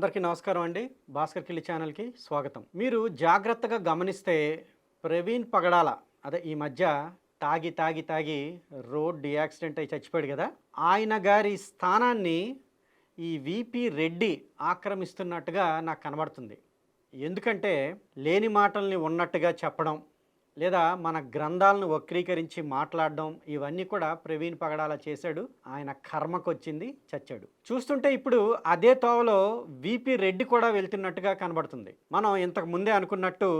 అందరికీ నమస్కారం అండి. భాస్కర్ కిల్లి ఛానల్కి స్వాగతం. మీరు జాగ్రత్తగా గమనిస్తే ప్రవీణ్ పగడాల అదే ఈ మధ్య తాగి తాగి తాగి రోడ్ యాక్సిడెంట్ అయి చచ్చిపోయాడు కదా. ఆయన గారి స్థానాన్ని ఈ విపి రెడ్డి ఆక్రమిస్తున్నట్టుగా నాకు కనబడుతుంది. ఎందుకంటే లేని మాటల్ని ఉన్నట్టుగా చెప్పడం లేదా మన గ్రంథాలను వక్రీకరించి మాట్లాడడం ఇవన్నీ కూడా ప్రవీణ్ పగడాల చేశాడు. ఆయన కర్మకొచ్చింది చచ్చాడు. చూస్తుంటే ఇప్పుడు అదే తోవలో విపి రెడ్డి కూడా వెళ్తున్నట్టుగా కనబడుతుంది. మనం ఇంతకు ముందే అనుకున్నట్టు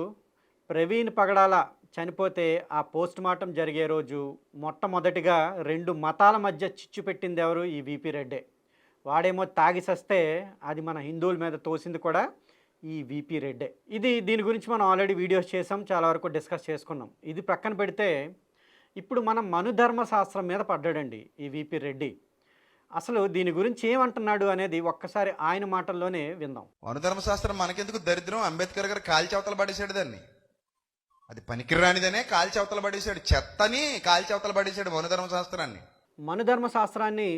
ప్రవీణ్ పగడాల చనిపోతే ఆ పోస్ట్ మార్టం జరిగే రోజు మొట్టమొదటిగా రెండు మతాల మధ్య చిచ్చు పెట్టింది ఎవరు ఈ విపి రెడ్డే. వాడేమో తాగి సస్తే అది మన హిందువుల మీద తోసింది కూడా ఈ విపి రెడ్డే ఇది దీని గురించి మనం ఆల్రెడీ వీడియోస్ చేసాం చాలా వరకు డిస్కస్ చేసుకున్నాం. ఇది ప్రక్కన పెడితే ఇప్పుడు మనం మనుధర్మ శాస్త్రం మీద పడ్డాడండి ఈ విపి రెడ్డి అసలు దీని గురించి ఏమంటున్నాడు అనేది ఒక్కసారి ఆయన మాటల్లోనే విందాం. వనధర్మశాస్త్రం మనకెందుకు దరిద్రం? అంబేద్కర్ గారు కాల్చి అవతల పడేశాడు దాన్ని. అది పనికిరానిదనే కాల్చి అవతల పడేశాడు. చెత్తని కాల్చి అవతల పడేశాడు వనధర్మశాస్త్రాన్ని మనుధర్మ శాస్త్రాన్ని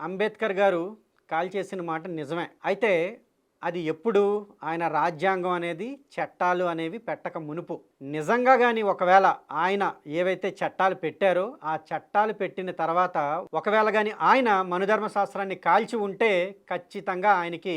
అంబేద్కర్ గారు కాల్చేసిన మాట నిజమే. అయితే అది ఎప్పుడు ఆయన రాజ్యాంగం అనేది చట్టాలు అనేవి పెట్టక మునుపు. నిజంగా కానీ ఒకవేళ ఆయన ఏవైతే చట్టాలు పెట్టారో ఆ చట్టాలు పెట్టిన తర్వాత ఒకవేళ కానీ ఆయన మనుధర్మ శాస్త్రాన్ని కాల్చి ఉంటే ఖచ్చితంగా ఆయనకి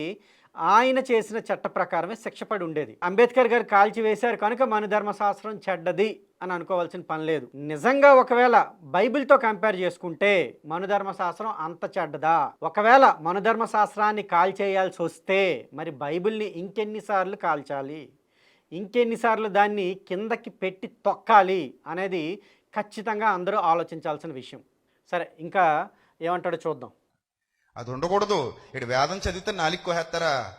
ఆయన చేసిన చట్ట ప్రకారమే శిక్ష పడి ఉండేది. అంబేద్కర్ గారు కాల్చి వేశారు కనుక మనుధర్మ శాస్త్రం చెడ్డది. అని అనుకోవాల్సిన పని లేదు. నిజంగా ఒకవేళ బైబిల్తో కంపేర్ చేసుకుంటే మనుధర్మ శాస్త్రం అంత చెడ్డదా? ఒకవేళ మనుధర్మ శాస్త్రాన్ని కాల్చేయాల్సి వస్తే మరి బైబిల్ని ఇంకెన్నిసార్లు కాల్చాలి? ఇంకెన్నిసార్లు దాన్ని కిందకి పెట్టి తొక్కాలి అనేది ఖచ్చితంగా అందరూ ఆలోచించాల్సిన విషయం. సరే ఇంకా ఏమంటాడో చూద్దాం. అది ఉండకూడదు. ఇటు వేదం చదివితే నాలికి కోహేస్తారా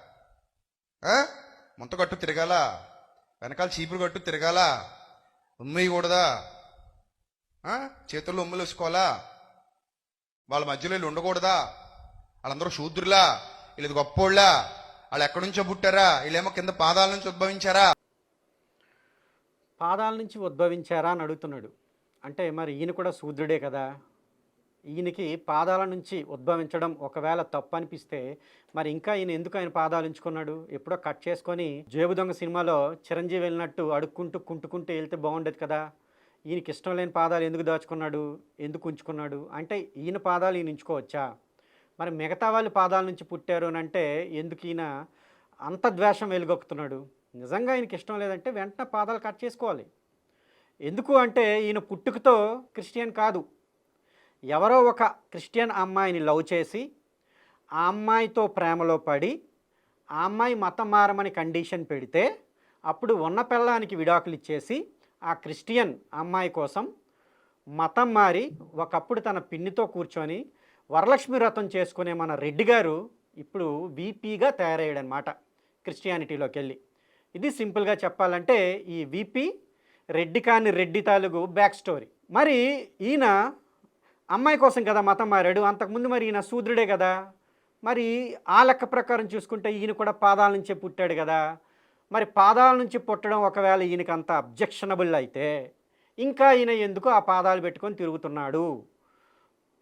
ముంత కట్టు తిరగాల? వెనకాల చీపురు కట్టు తిరగాల? ఉమ్మేయకూడదా చేతుల్లో ఉమ్ములు వేసుకోవాలా? వాళ్ళ మధ్యలో వీళ్ళు ఉండకూడదా? వాళ్ళందరూ శూద్రులా? వీళ్ళది గొప్పోళ్ళా? వాళ్ళు ఎక్కడి నుంచో పుట్టారా? వీళ్ళేమో కింద పాదాల నుంచి ఉద్భవించారా? పాదాల నుంచి ఉద్భవించారా అని అడుగుతున్నాడు. అంటే మరి ఈయన కూడా శూద్రుడే కదా? ఈయనకి పాదాల నుంచి ఉద్భవించడం ఒకవేళ తప్పు అనిపిస్తే మరి ఇంకా ఈయన ఎందుకు ఆయన పాదాలు ఉంచుకున్నాడు ఎప్పుడో కట్ చేసుకొని జేబు దొంగ సినిమాలో చిరంజీవి వెళ్ళినట్టు అడుక్కుంటూ కుంటుకుంటూ వెళ్తే బాగుండేది కదా. ఈయనకి ఇష్టం లేని పాదాలు ఎందుకు దాచుకున్నాడు? ఎందుకు ఉంచుకున్నాడు? అంటే ఈయన పాదాలు ఈయన ఉంచుకోవచ్చా? మరి మిగతా వాళ్ళ పాదాల నుంచి పుట్టారు అని అంటే ఎందుకు ఈయన అంత ద్వేషం వెలుగొక్కుతున్నాడు? నిజంగా ఆయనకి ఇష్టం లేదంటే వెంటనే పాదాలు కట్ చేసుకోవాలి. ఎందుకు అంటే ఈయన పుట్టుకతో క్రిస్టియన్ కాదు. ఎవరో ఒక క్రిస్టియన్ అమ్మాయిని లవ్ చేసి ఆ అమ్మాయితో ప్రేమలో పడి ఆ అమ్మాయి మతం మారమని కండిషన్ పెడితే అప్పుడు ఉన్న పిల్లానికి విడాకులు ఇచ్చేసి ఆ క్రిస్టియన్ అమ్మాయి కోసం మతం మారి ఒకప్పుడు తన పిన్నితో కూర్చొని వరలక్ష్మి వ్రతం చేసుకునే మన రెడ్డి గారు ఇప్పుడు వీపీగా తయారయ్యాడనమాట క్రిస్టియానిటీలోకి వెళ్ళి. ఇది సింపుల్గా చెప్పాలంటే ఈ వీపీ రెడ్డి కాని రెడ్డి తాలూకు బ్యాక్ స్టోరీ. మరి ఈయన అమ్మాయి కోసం కదా మతం మారాడు. అంతకుముందు మరి ఈయన శూద్రుడే కదా. మరి ఆ లెక్క ప్రకారం చూసుకుంటే ఈయన కూడా పాదాల నుంచే పుట్టాడు కదా. మరి పాదాల నుంచి పుట్టడం ఒకవేళ ఈయనకి అంత అబ్జెక్షనబుల్ అయితే ఇంకా ఈయన ఎందుకు ఆ పాదాలు పెట్టుకొని తిరుగుతున్నాడు?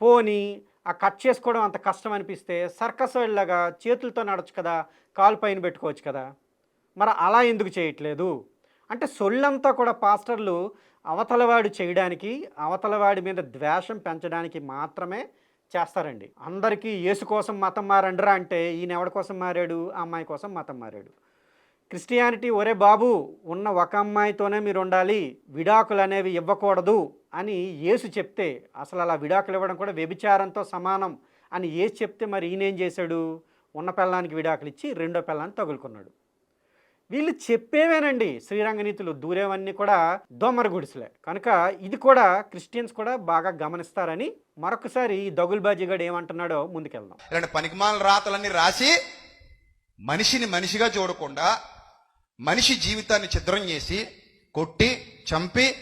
పోని ఆ కట్ చేసుకోవడం అంత కష్టం అనిపిస్తే సర్కస్ వెళ్ళగా చేతులతో నడవచ్చు కదా కాలు పైన పెట్టుకోవచ్చు కదా. మరి అలా ఎందుకు చేయట్లేదు? అంటే సొళ్ళంతా కూడా పాస్టర్లు అవతలవాడు చేయడానికి అవతలవాడి మీద ద్వేషం పెంచడానికి మాత్రమే చేస్తారండి. అందరికీ యేసు కోసం మతం మారండరా అంటే ఈయన ఎవడి కోసం మారాడు? ఆ అమ్మాయి కోసం మతం మారాడు. క్రిస్టియానిటీ ఒరే బాబు ఉన్న ఒక అమ్మాయితోనే మీరు ఉండాలి విడాకులు అనేవి ఇవ్వకూడదు అని యేసు చెప్తే అసలు అలా విడాకులు ఇవ్వడం కూడా వ్యభిచారంతో సమానం అని ఏసు చెప్తే మరి ఈయనేం చేశాడు? ఉన్న పిల్లానికి విడాకులు ఇచ్చి రెండో పిల్లాన్ని తగులుకున్నాడు. వీళ్ళు చెప్పేవేనండి శ్రీరంగనీతులు దూరేవన్నీ కూడా దోమర గుడిసెలే. కనుక ఇది కూడా క్రిస్టియన్స్ కూడా బాగా గమనిస్తారని మరొకసారి ఈ దగుల్బాజీగాడు ఏమంటున్నాడో ముందుకెళ్దాం. ఇలాంటి పనికిమాల రాతలన్నీ రాసి మనిషిని మనిషిగా చూడకుండా మనిషి జీవితాన్ని ఛిద్రం చేసి కొట్టి చంపి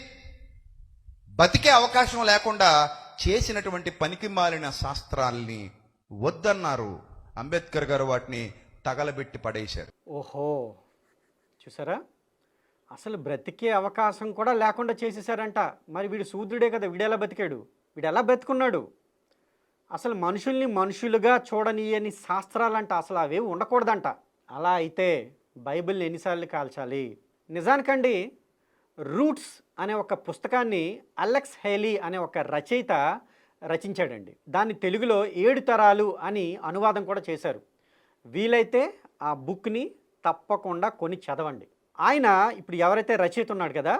బతికే అవకాశం లేకుండా చేసినటువంటి పనికి మాలిన శాస్త్రాల్ని వద్దన్నారు. అంబేద్కర్ గారు వాటిని తగలబెట్టి పడేశారు. ఓహో! చూసారా? అసలు బ్రతికే అవకాశం కూడా లేకుండా చేసేసారంట మరి వీడు శూద్రుడే కదా వీడు ఎలా బతికాడు? వీడు ఎలా బతుకున్నాడు అసలు మనుషుల్ని మనుషులుగా చూడనీయని శాస్త్రాలంట అసలు అవేవి ఉండకూడదంట. అలా అయితే బైబిల్ని ఎన్నిసార్లు కాల్చాలి? నిజానికండి రూట్స్ అనే ఒక పుస్తకాన్ని అలెక్స్ హేలీ అనే ఒక రచయిత రచించాడండి. దాన్ని తెలుగులో ఏడు తరాలు అని అనువాదం కూడా చేశారు. వీలైతే ఆ బుక్ని తప్పకుండా కొని చదవండి. ఆయన ఇప్పుడు ఎవరైతే రచయిత ఉన్నాడు కదా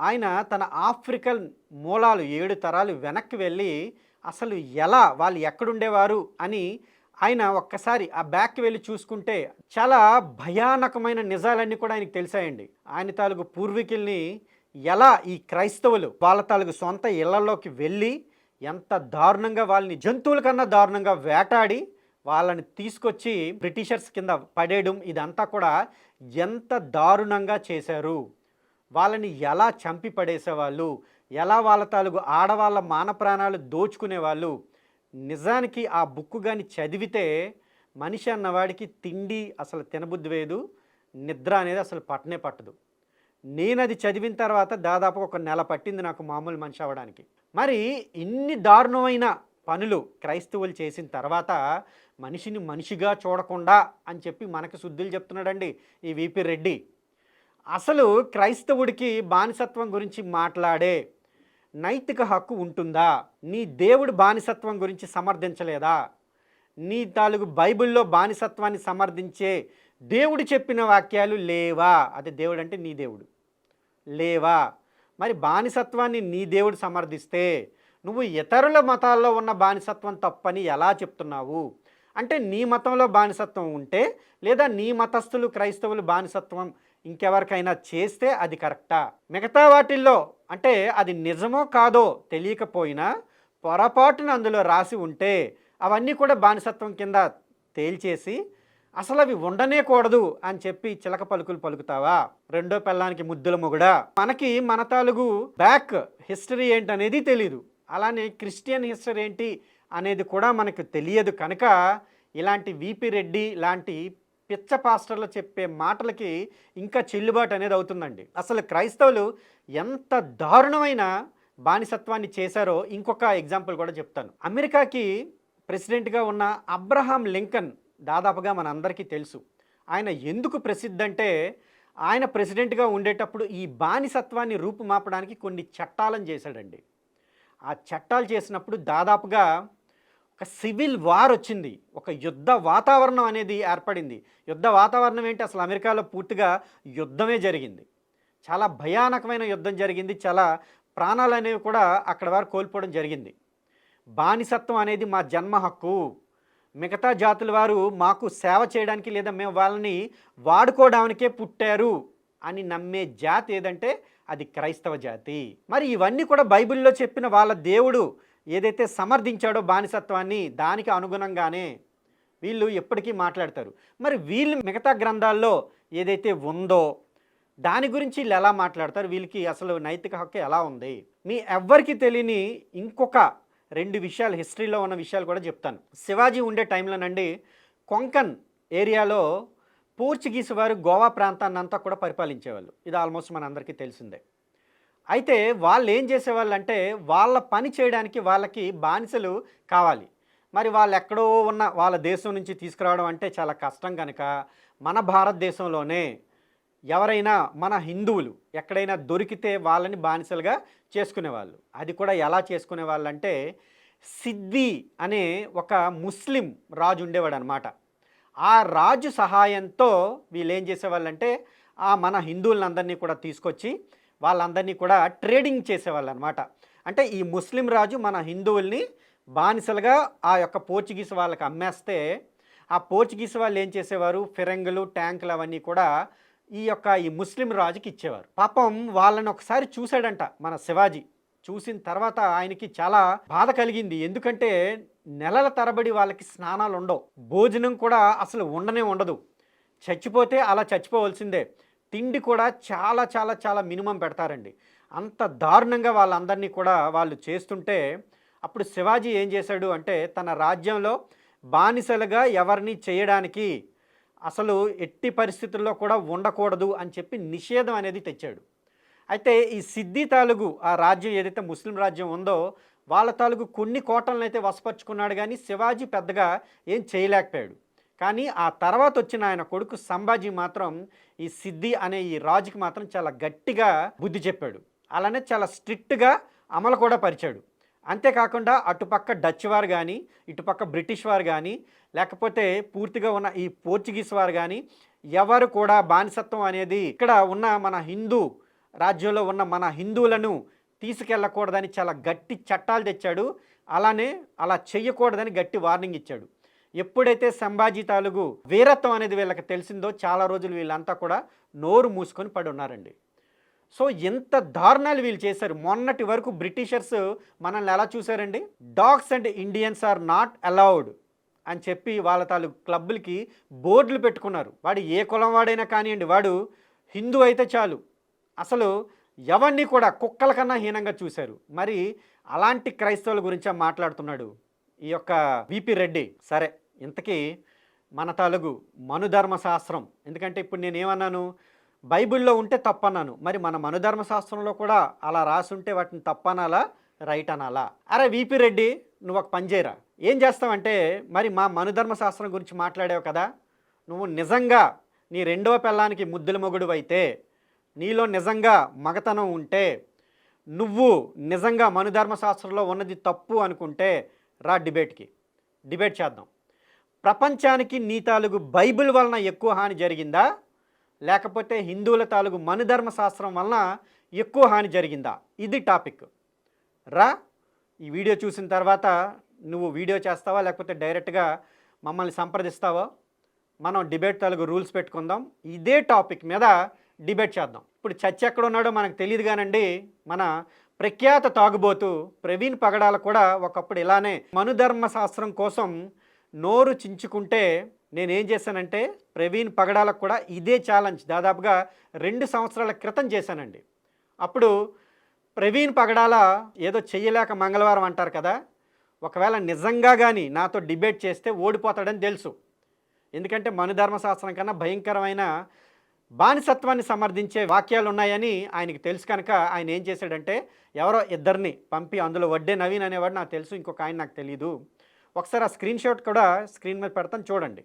ఆయన తన ఆఫ్రికన్ మూలాలు ఏడు తరాలు వెనక్కి వెళ్ళి అసలు ఎలా వాళ్ళు ఎక్కడుండేవారు అని ఆయన ఒక్కసారి ఆ బ్యాక్కి వెళ్ళి చూసుకుంటే చాలా భయానకమైన నిజాలన్నీ కూడా ఆయనకు తెలిసాయండి. ఆయన తాలూకు పూర్వీకుల్ని ఎలా ఈ క్రైస్తవులు వాళ్ళ తాలూకు సొంత ఇళ్ళలోకి వెళ్ళి ఎంత దారుణంగా వాళ్ళని జంతువుల కన్నా దారుణంగా వేటాడి వాళ్ళని తీసుకొచ్చి బ్రిటిషర్స్ కింద పడేయడం ఇదంతా కూడా ఎంత దారుణంగా చేశారు? వాళ్ళని ఎలా చంపి పడేసేవాళ్ళు? ఎలా వాళ్ళ తాలూకు ఆడవాళ్ళ మాన ప్రాణాలు దోచుకునేవాళ్ళు? నిజానికి ఆ బుక్ కానీ చదివితే మనిషి అన్నవాడికి తిండి అసలు తినబుద్ధి వేదు నిద్ర అనేది అసలు పట్టనే పట్టదు. నేను అది చదివిన తర్వాత దాదాపు ఒక నెల పట్టింది నాకు మామూలు మనిషి అవ్వడానికి. మరి ఇన్ని దారుణమైన పనులు క్రైస్తవులు చేసిన తర్వాత మనిషిని మనిషిగా చూడకుండా అని చెప్పి మనకి శుద్ధులు చెప్తున్నాడండి ఈ విపి రెడ్డి. అసలు క్రైస్తవుడికి బానిసత్వం గురించి మాట్లాడే నైతిక హక్కు ఉంటుందా? నీ దేవుడు బానిసత్వం గురించి సమర్థించలేదా? నీ తాలూకు బైబిల్లో బానిసత్వాన్ని సమర్థించే దేవుడు చెప్పిన వాక్యాలు లేవా? అది దేవుడు అంటే నీ దేవుడు. లేవా? మరి బానిసత్వాన్ని నీ దేవుడు సమర్థిస్తే నువ్వు ఇతరుల మతాల్లో ఉన్న బానిసత్వం తప్పని ఎలా చెప్తున్నావు? అంటే నీ మతంలో బానిసత్వం ఉంటే లేదా నీ మతస్థులు క్రైస్తవులు బానిసత్వం ఇంకెవరికైనా చేస్తే అది కరెక్టా? మిగతా వాటిల్లో అంటే అది నిజమో కాదో తెలియకపోయినా పొరపాటున అందులో రాసి ఉంటే అవన్నీ కూడా బానిసత్వం కింద తేల్చేసి అసలు అవి ఉండనే కూడదు అని చెప్పి చిలక పలుకులు పలుకుతావా? రెండో పెళ్ళానికి ముద్దుల మొగుడా? మనకి మన తాలుగు బ్యాక్ హిస్టరీ ఏంటనేది తెలీదు. అలానే క్రిస్టియన్ హిస్టరీ ఏంటి అనేది కూడా మనకు తెలియదు కనుక ఇలాంటి విపి రెడ్డి లాంటి పిచ్చ పాస్టర్లు చెప్పే మాటలకి ఇంకా చెల్లుబాటు అనేది అవుతుందండి. అసలు క్రైస్తవులు ఎంత దారుణమైన బానిసత్వాన్ని చేశారో ఇంకొక ఎగ్జాంపుల్ కూడా చెప్తాను. అమెరికాకి ప్రెసిడెంట్గా ఉన్న అబ్రహాం లింకన్ దాదాపుగా మనందరికీ తెలుసు. ఆయన ఎందుకు ప్రసిద్ధి అంటే ఆయన ప్రెసిడెంట్గా ఉండేటప్పుడు ఈ బానిసత్వాన్ని రూపుమాపడానికి కొన్ని చట్టాలను చేశాడండి. ఆ చట్టాలు చేసినప్పుడు దాదాపుగా ఒక సివిల్ వార్ వచ్చింది. ఒక యుద్ధ వాతావరణం అనేది ఏర్పడింది. యుద్ధ వాతావరణం ఏంటి? అసలు అమెరికాలో పూర్తిగా యుద్ధమే జరిగింది. చాలా భయానకమైన యుద్ధం జరిగింది. చాలా ప్రాణాలు అనేవి కూడా అక్కడ వారు కోల్పోవడం జరిగింది. బానిసత్వం అనేది మా జన్మ హక్కు. మిగతా జాతుల వారు మాకు సేవ చేయడానికి లేదా మేము వాళ్ళని వాడుకోవడానికే పుట్టారు అని నమ్మే జాతి ఏదంటే అది క్రైస్తవ జాతి. మరి ఇవన్నీ కూడా బైబిల్లో చెప్పిన వాళ్ళ దేవుడు ఏదైతే సమర్థించాడో బానిసత్వాన్ని దానికి అనుగుణంగానే వీళ్ళు ఎప్పటికీ మాట్లాడతారు. మరి వీళ్ళు మిగతా గ్రంథాల్లో ఏదైతే ఉందో దాని గురించి వీళ్ళు ఎలా మాట్లాడతారు? వీళ్ళకి అసలు నైతిక హక్కు ఎలా ఉంది? మీ ఎవ్వరికి తెలియని ఇంకొక రెండు విషయాలు హిస్టరీలో ఉన్న విషయాలు కూడా చెప్తాను. శివాజీ ఉండే టైంలోనండి కొంకన్ ఏరియాలో పోర్చుగీస్ వారు గోవా ప్రాంతాన్ని అంతా కూడా పరిపాలించేవాళ్ళు. ఇది ఆల్మోస్ట్ మనందరికీ తెలిసిందే. అయితే వాళ్ళు ఏం చేసేవాళ్ళు అంటే వాళ్ళ పని చేయడానికి వాళ్ళకి బానిసలు కావాలి. మరి వాళ్ళు ఎక్కడో ఉన్న వాళ్ళ దేశం నుంచి తీసుకురావడం అంటే చాలా కష్టం కనుక మన భారతదేశంలోనే ఎవరైనా మన హిందువులు ఎక్కడైనా దొరికితే వాళ్ళని బానిసలుగా చేసుకునేవాళ్ళు. అది కూడా ఎలా చేసుకునే అంటే సిద్ది అనే ఒక ముస్లిం రాజు ఉండేవాడు అనమాట ఆ రాజు సహాయంతో వీళ్ళు ఏం చేసేవాళ్ళంటే ఆ మన హిందువులందరినీ కూడా తీసుకొచ్చి వాళ్ళందరినీ కూడా ట్రేడింగ్ చేసేవాళ్ళు అనమాట అంటే ఈ ముస్లిం రాజు మన హిందువుల్ని బానిసలుగా ఆ యొక్క పోర్చుగీస్ వాళ్ళకి అమ్మేస్తే ఆ పోర్చుగీస్ వాళ్ళు ఏం చేసేవారు? ఫిరంగులు ట్యాంకులు అవన్నీ కూడా ఈ యొక్క ఈ ముస్లిం రాజుకి ఇచ్చేవారు. పాపం వాళ్ళని ఒకసారి చూశాడంట మన శివాజీ. చూసిన తర్వాత ఆయనకి చాలా బాధ కలిగింది. ఎందుకంటే నెలల తరబడి వాళ్ళకి స్నానాలు ఉండవు. భోజనం కూడా అసలు ఉండనే ఉండదు. చచ్చిపోతే అలా చచ్చిపోవలసిందే. తిండి కూడా చాలా చాలా చాలా మినిమం పెడతారండి. అంత దారుణంగా వాళ్ళందరినీ కూడా వాళ్ళు చేస్తుంటే అప్పుడు శివాజీ ఏం చేశాడు అంటే తన రాజ్యంలో బానిసలుగా ఎవరిని చేయడానికి అసలు ఎట్టి పరిస్థితుల్లో కూడా ఉండకూడదు అని చెప్పి నిషేధం అనేది తెచ్చాడు. అయితే ఈ సిద్ధి తాలూగు ఆ రాజ్యం ఏదైతే ముస్లిం రాజ్యం ఉందో వాళ్ళ తాలూకు కొన్ని కోటలను అయితే వసపరుచుకున్నాడు కానీ శివాజీ పెద్దగా ఏం చేయలేకపోయాడు. కానీ ఆ తర్వాత వచ్చిన ఆయన కొడుకు సంభాజీ మాత్రం ఈ సిద్ధి అనే ఈ రాజుకి మాత్రం చాలా గట్టిగా బుద్ధి చెప్పాడు. అలానే చాలా స్ట్రిక్ట్గా అమలు కూడా పరిచాడు. అంతేకాకుండా అటుపక్క డచ్ వారు కానీ ఇటుపక్క బ్రిటిష్ వారు కానీ లేకపోతే పూర్తిగా ఉన్న ఈ పోర్చుగీస్ వారు కానీ ఎవరు కూడా బానిసత్వం అనేది ఇక్కడ ఉన్న మన హిందూ రాజ్యంలో ఉన్న మన హిందువులను తీసుకెళ్ళకూడదని చాలా గట్టి చట్టాలు తెచ్చాడు. అలానే అలా చేయకూడదని గట్టి వార్నింగ్ ఇచ్చాడు. ఎప్పుడైతే సంభాజీ తాలూకు వీరత్వం అనేది వీళ్ళకి తెలిసిందో చాలా రోజులు వీళ్ళంతా కూడా నోరు మూసుకొని పడి ఉన్నారండి. సో ఎంత దారుణాలు వీళ్ళు చేశారు. మొన్నటి వరకు బ్రిటిషర్స్ మనల్ని ఎలా చూశారండి? Dogs and Indians are not allowed అని చెప్పి వాళ్ళ తాలూకు క్లబ్బులకి బోర్డులు పెట్టుకున్నారు. వాడు ఏ కులం వాడైనా కానివ్వండి వాడు హిందూ అయితే చాలు. అసలు ఎవరిని కూడా కుక్కల కన్నా హీనంగా చూశారు? మరి అలాంటి క్రైస్తవుల గురించే మాట్లాడుతున్నాడు ఈ యొక్క విపి రెడ్డి. సరే ఇంతకీ మన తలుగు మనుధర్మ శాస్త్రం ఎందుకంటే ఇప్పుడు నేను ఏమన్నాను బైబిల్లో ఉంటే తప్పన్నాను. మరి మన మనుధర్మ శాస్త్రంలో కూడా అలా రాసుంటే వాటిని తప్పనాలా? రైట్ అనాలా అరే విపి రెడ్డి నువ్వు ఒక పని చేయరా? ఏం చేస్తావంటే మరి మా మనుధర్మ శాస్త్రం గురించి మాట్లాడావు కదా? నువ్వు నిజంగా నీ రెండవ పిల్లానికి ముద్దుల మొగుడు అయితే నీలో నిజంగా మగతనం ఉంటే నువ్వు నిజంగా మనుధర్మశాస్త్రంలో ఉన్నది తప్పు అనుకుంటే రా డిబేట్కి. డిబేట్ చేద్దాం. ప్రపంచానికి నీ తాలూకు బైబిల్ వలన ఎక్కువ హాని జరిగిందా? లేకపోతే హిందువుల తాలూకు మనుధర్మ శాస్త్రం వలన ఎక్కువ హాని జరిగిందా? ఇది టాపిక్. రా ఈ వీడియో చూసిన తర్వాత నువ్వు వీడియో చేస్తావా? లేకపోతే డైరెక్ట్గా మమ్మల్ని సంప్రదిస్తావా? మనం డిబేట్ తాలూకు రూల్స్ పెట్టుకుందాం. ఇదే టాపిక్ మీద డిబేట్ చేద్దాం. ఇప్పుడు చర్చ ఎక్కడ ఉన్నాడో మనకు తెలియదు కానండి మన ప్రఖ్యాత తాగుబోతు ప్రవీణ్ పగడాల కూడా ఒకప్పుడు ఇలానే మనుధర్మ శాస్త్రం కోసం నోరు చించుకుంటే నేనేం చేశానంటే ప్రవీణ్ పగడాలకు కూడా ఇదే ఛాలెంజ్ దాదాపుగా రెండు సంవత్సరాల క్రితం చేశానండి. అప్పుడు ప్రవీణ్ పగడాల ఏదో చెయ్యలేక మంగళవారం అంటారు కదా ఒకవేళ నిజంగా కానీ నాతో డిబేట్ చేస్తే ఓడిపోతాడని తెలుసు. ఎందుకంటే మనుధర్మ శాస్త్రం కన్నా భయంకరమైన బానిసత్వాన్ని సమర్థించే వాక్యాలు ఉన్నాయని ఆయనకి తెలుసు కనుక ఆయన ఏం చేశాడంటే ఎవరో ఇద్దరిని పంపి అందులో వడ్డే నవీన్ అనేవాడు నాకు తెలుసు ఇంకొక ఆయన నాకు తెలియదు ఒకసారి ఆ స్క్రీన్ షాట్ కూడా స్క్రీన్ మీద పెడతాను చూడండి.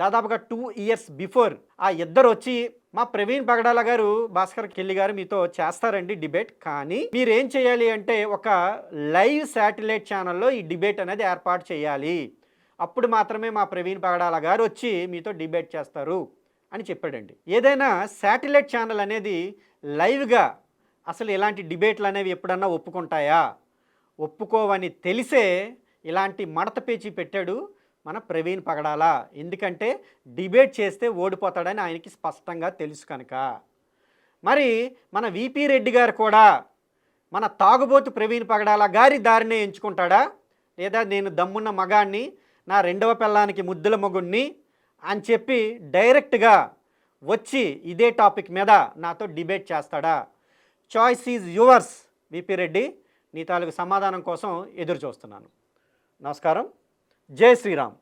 దాదాపుగా టూ ఇయర్స్ బిఫోర్ ఆ ఇద్దరు వచ్చి మా ప్రవీణ్ పగడాల గారు భాస్కర్ కెల్లి గారు మీతో చేస్తారండి డిబేట్ కానీ మీరేం చేయాలి అంటే ఒక లైవ్ శాటిలైట్ ఛానల్లో ఈ డిబేట్ అనేది ఏర్పాటు చేయాలి. అప్పుడు మాత్రమే మా ప్రవీణ్ పగడాల గారు వచ్చి మీతో డిబేట్ చేస్తారు అని చెప్పాడండి. ఏదైనా శాటిలైట్ ఛానల్ అనేది లైవ్గా అసలు ఇలాంటి డిబేట్లు అనేవి ఎప్పుడన్నా ఒప్పుకుంటాయా? ఒప్పుకోవని తెలిసే ఇలాంటి మడత పేచీ పెట్టాడు మన ప్రవీణ్ పగడాల ఎందుకంటే డిబేట్ చేస్తే ఓడిపోతాడని ఆయనకి స్పష్టంగా తెలుసు కనుక. మరి మన విపి రెడ్డి గారు కూడా మన తాగుబోతు ప్రవీణ్ పగడాల గారి దారినే ఎంచుకుంటాడా? లేదా నేను దమ్మున్న మగాన్ని నా రెండవ పిల్లానికి ముద్దుల మొగుణ్ణి అని చెప్పి డైరెక్ట్గా వచ్చి ఇదే టాపిక్ మీద నాతో డిబేట్ చేస్తాడా? Choice is yours VP Reddy నీ తాలూకు సమాధానం కోసం ఎదురు చూస్తున్నాను నమస్కారం. జై శ్రీరామ్.